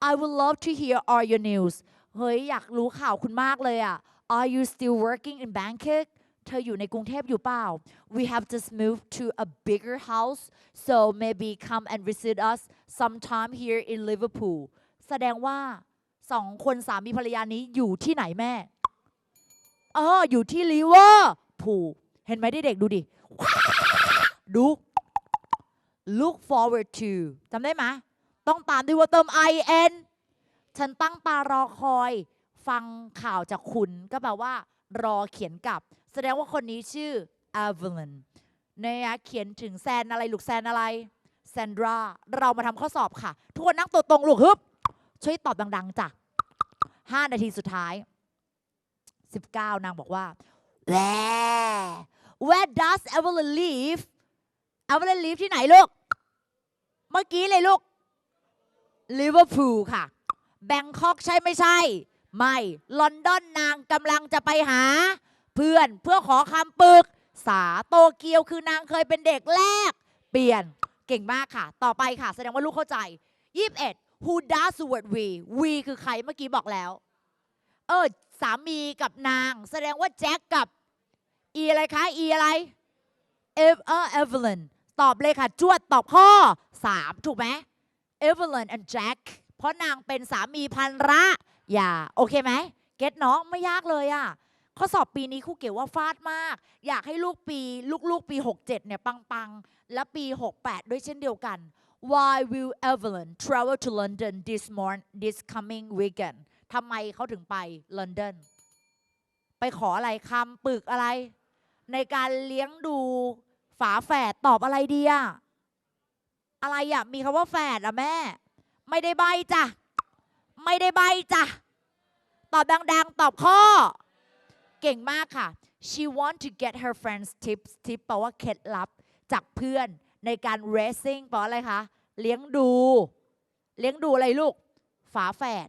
I would love to hear all your news เฮ้ยอยากรู้ข่าวคุณมากเลยอะ Are you still working in Bangkok เธออยู่ในกรุงเทพอยู่เปล่า We have just moved to a bigger house so maybe come and visit us sometime here in Liverpool แสดงว่าสองคนสามีภรรยานี้อยู่ที่ไหนแม่เอออยู่ที่ลิเวอร์พูลเห็นไหมเด็กๆดูดิดู look forward to จำได้ไหม ต้องตามด้วยว่าเติม in ฉันตั้งตารอคอย ฟังข่าวจากคุณก็แปลว่า รอเขียนกลับ แสดงว่าคนนี้ชื่อ Evelyn เนี่ยเขียนถึงแซนอะไรลูกแซนอะไรแซนดราเรามาทำข้อสอบค่ะ ทุกคนนั่งตัวตรงลูกฮึบช่วยตอบดัง ๆจ้ะ5นาทีสุดท้าย 19 นางบอกว่า Where Where does Evelyn live Evelyn live ที่ไหนลูก เมื่อกี้เลยลูก ลิเวอร์พูลค่ะ แบงคอกใช่ไม่ใช่ ไม่ ลอนดอนนางกำลังจะไปหา เพื่อนเพื่อขอคำปรึกษาโตเกียวคือนางเคยเป็นเด็กแรก เปลี่ยนเก่งมากค่ะ ต่อไปค่ะ แสดงว่าลูกเข้าใจ 21 who does the word we we คือใครเมื่อกี้บอกแล้ว เออ สามีกับนาง แสดงว่าแจ็คกับ อีอะไรคะ อีอะไรเอฟเออเอเวลินตอบเลยค่ะ จวดตอบข้อ 3 ถูกไหม เอเวลิน and Jack เพราะนางเป็นสามีพันระอย่าโอเคไหมเก็ตน้องไม่ยากเลยอะข้อสอบปีนี้ครูเก๋ว่าฟาดมาก อยากให้ลูกปีลูกๆปี 67 เนี่ย ปัง ๆ และปี 68 ด้วยเช่นเดียวกัน Why will Evelyn travel to London this morning this coming weekend ทำไมเขาถึงไปลอนดอนไปขออะไรคำปึกอะไร ในการเลี้ยงดูฝาแฝดตอบอะไรดีอะ อะไรอะมีคำว่าแฝดอะแม่ ไม่ได้ใบจ้ะ ไม่ได้ใบจ้ะ ตอบดังๆ ตอบข้อ เก่งมากค่ะ she want to get her friends tips tip แปลว่าเคล็ดลับจากเพื่อนในการ racing แปลว่าอะไรคะ เลี้ยงดู เลี้ยงดูอะไรลูก ฝาแฝด